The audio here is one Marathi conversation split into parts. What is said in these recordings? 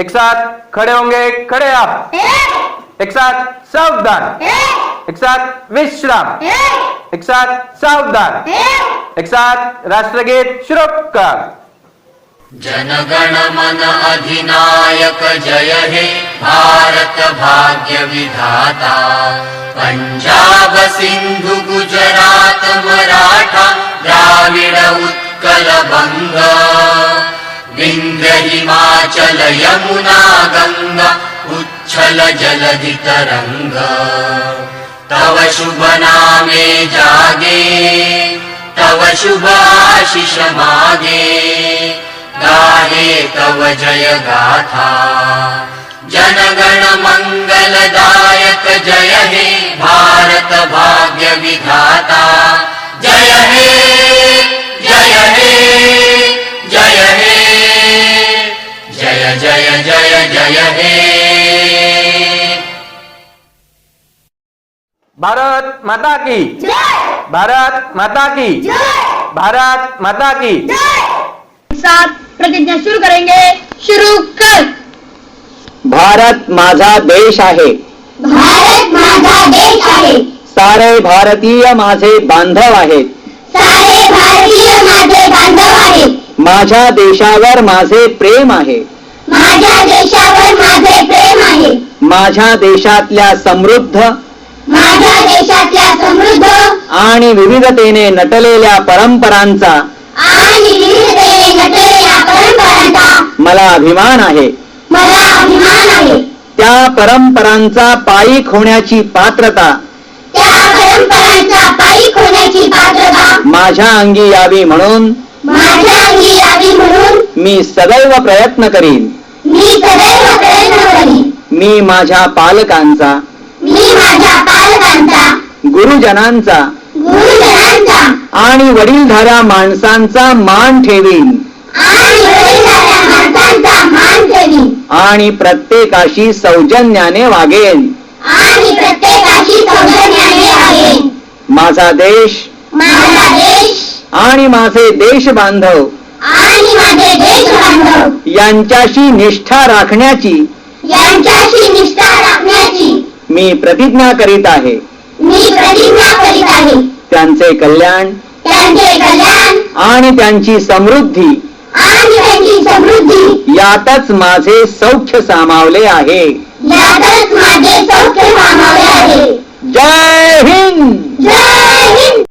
एक साथ खड़े होंगे खड़े आप। एक। साथ सावधान। एक। एक साथ विश्राम। एक। एक साथ सावधान। एक। एक साथ राष्ट्रगीत शुरू कर। जनगण मन अधिनायक जय हे भारत भाग्य विधाता। पंजाब सिंधु गुजरात मराठा द्राविड उत्कल बंग। विंध्य हिमाचल यमुना गंगा उच्छल जलधि तरंग तव शुभ नामे जागे तव शुभ आशिष मागे। गाहे तव जय गाथा। जनगण मंगलदायक जय हे भारत भाग्य विधाता। जय हे जय जय भारत माता की। जय। भारत माता की। जय। भारत माता की। एक साथ प्रतिज्ञा शुरू करेंगे। शुरू कर। भारत माझा देश आहे। भारत माझा देश आहे। सारे भारतीय माझे बांधव आहेत सारे भारतीय माझे बांधव आहेत माझ्या देशावर माझे प्रेम आहे। माझ्या देशावर माझे प्रेम आहे. माझ्या देशातल्या समृद्ध माझ्या देशातल्या समृद्ध आणि विविधतेने नटलेल्या परंपरांचा आणि विविधतेने नटलेल्या परंपरांचा मला अभिमान आहे. मला अभिमान आहे. त्या परंपरांचा पायीक होण्याची पात्रता त्या परंपरांचा पायीक होण्याची पात्रता माझ्या अंगी यावी म्हणून माझ्या अंगी यावी म्हणून मी सदैव प्रयत्न करीन. मी सदैव प्रयत्न करीन मी माझ्या पालकांचा. मी माझ्या पालकांचा. गुरुजनांचा. गुरुजनांचा. आणि वडीलधाऱ्या माणसांचा मान ठेवीन. आणि वडीलधाऱ्या माणसांचा मान ठेवीन. आणि प्रत्येकाशी सौजन्याने वागेन. आणि प्रत्येकाशी सौजन्याने वागेन. माझा देश माझा देश आणि माझे देश बांधव आणि माझे देश बांधव यांच्याशी निष्ठा राखण्याची यांच्याशी निष्ठा राखण्याची. मी प्रतिज्ञा करीत आहे. मी प्रतिज्ञा करीत आहे. त्यांचे कल्याण त्यांचे कल्याण आणि त्यांची समृद्धी. आणि त्यांची समृद्धी. यातच माझे सौख्य सामावले आहे. यातच माझे सौख्य सामावले आहे. जय हिंद! जय हिंद!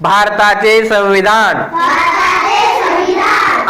भारताचे संविधान. भारताचे संविधान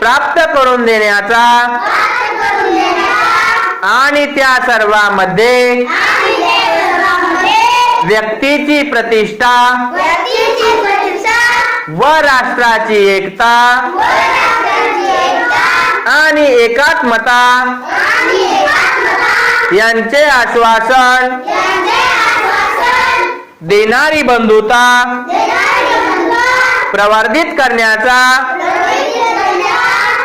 प्राप्त करून देण्याचा आणि त्या सर्वामध्ये व्यक्तीची प्रतिष्ठा व राष्ट्राची एकता आणि एकात्मता यांचे आश्वासन देणारी बंधुता प्रवर्धित करण्याचा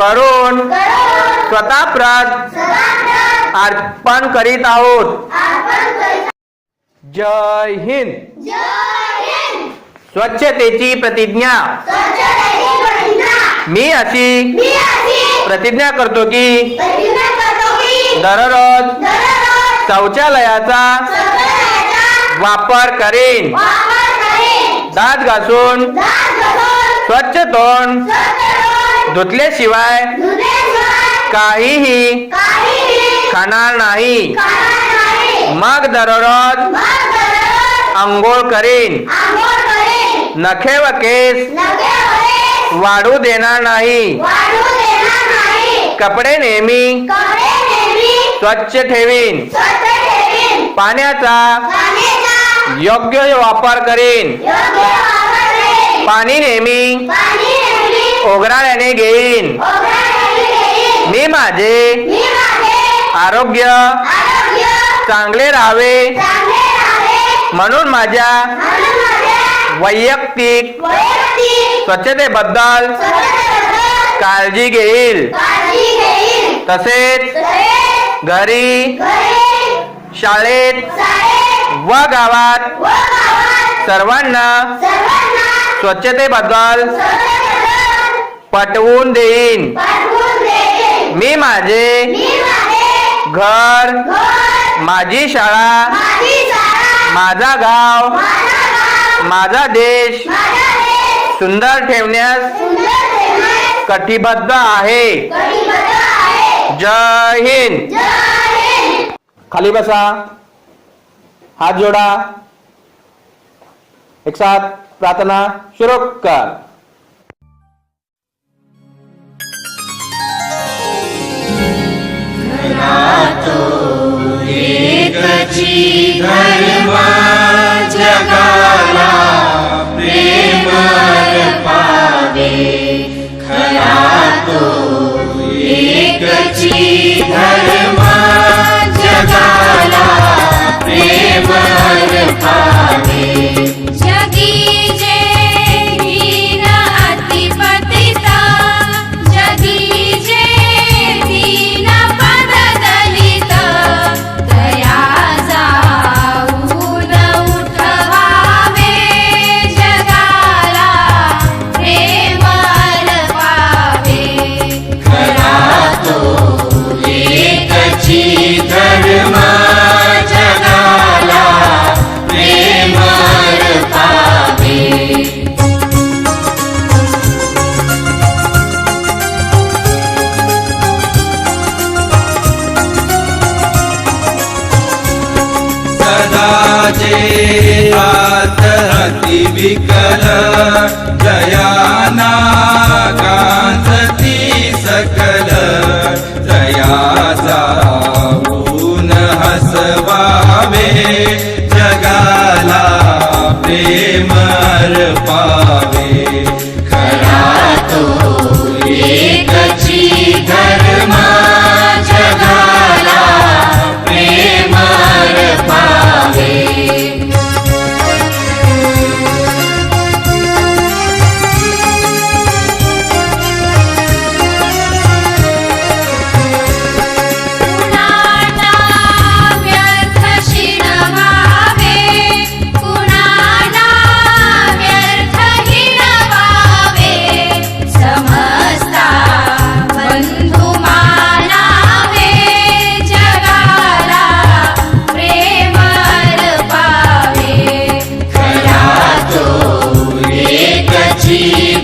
करून स्वतःप्रत सदाप्रत अर्पण करीत आहोत. जय हिंद. स्वच्छतेची प्रतिज्ञा. मी अशी प्रतिज्ञा करतो की दररोज शौचालयाचा वापर करेन. दात घासून स्वच्छ तोंड धुतल्याशिवाय काहीही खाणार नाही. मग दररोज आंघोळ करीन. नखे व केस वाढू देणार नाही. कपडे नेहमी स्वच्छ ठेवीन. पाण्याचा योग्य वापर करीन. पाणी नेहमी ओघराळ्याने घेईन. मी माझे आरोग्य चांगले राहावे म्हणून माझ्या वैयक्तिक स्वच्छतेबद्दल काळजी घेईल. तसेच घरी शाळेत व गावात सर्वांना स्वच्छतेबद्दल पटवून देईन. मी माझे घर माझी शाळा माझा गाव माझा देश सुंदर ठेवण्यास कटिबद्ध आहे. जय हिंद. खाली बसा. हात जोडा. एक साथ प्रार्थना शुरू कर. एकची धर्म जगाला तो एकची धर्म जगाला प्रेम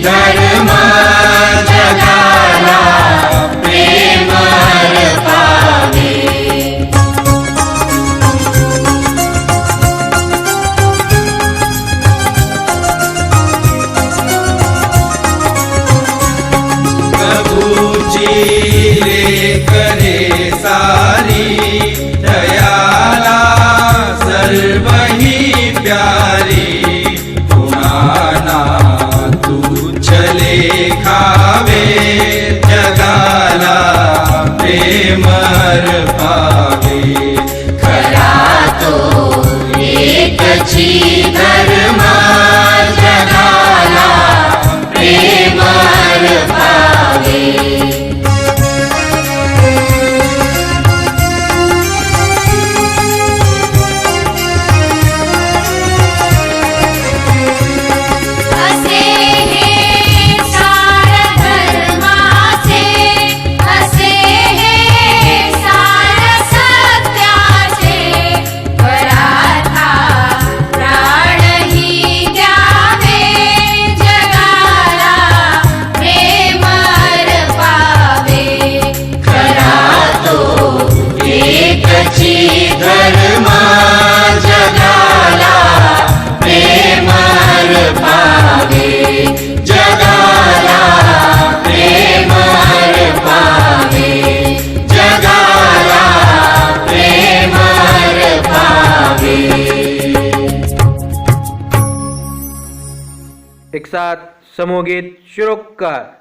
தருமா मर पावे। खरा तो एक जीवन। सात समोगीत कर।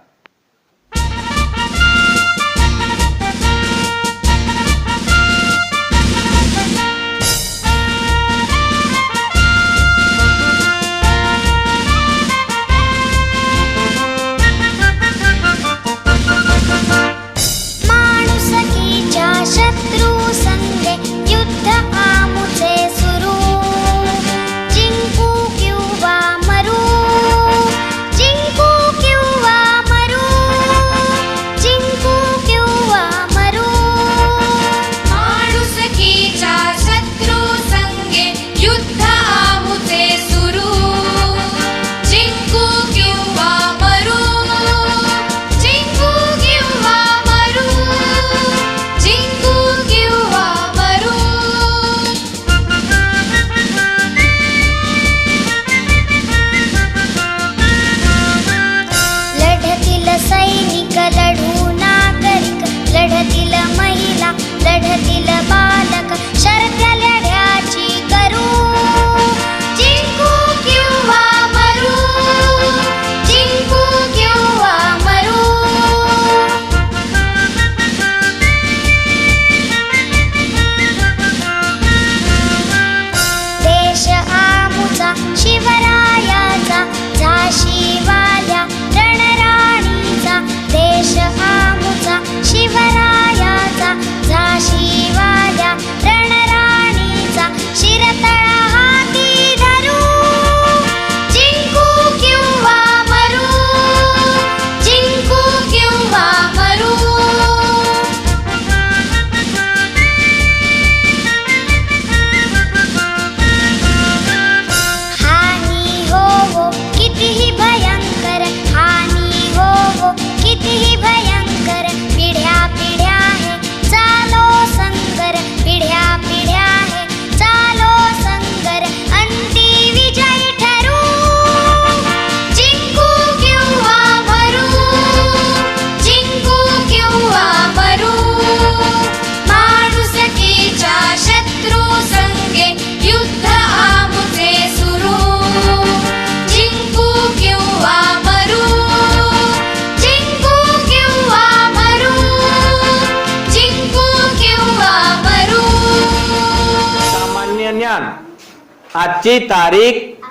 आजची तारीख?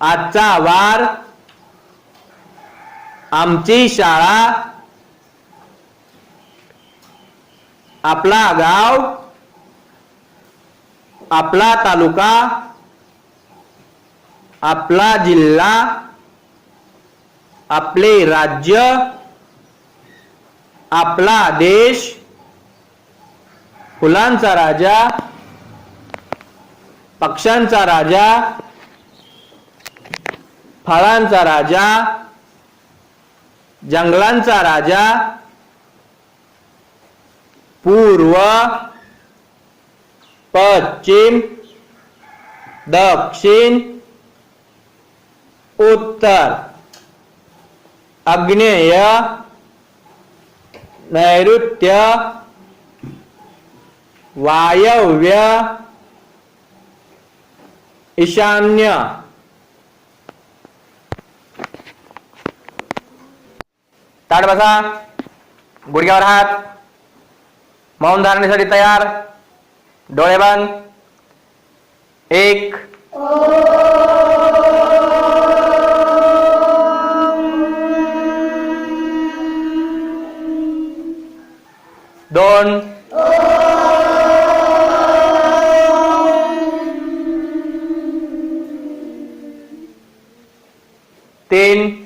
आजचा वार? आमची शाळा? आपला गाव? आपला तालुका? आपला जिल्हा? आपले राज्य? आपला देश? फुलांचा राजा? पक्ष्यांचा राजा फळांचा राजा जंगलांचा राजा पूर्व पश्चिम दक्षिण उत्तर अग्नेय नैऋत्य वायव्य ईशान्य. ताट बसा. गुडघ्यावर हात. मौन धारणेसाठी तयार. डोळे बंद. एक. दोन. 10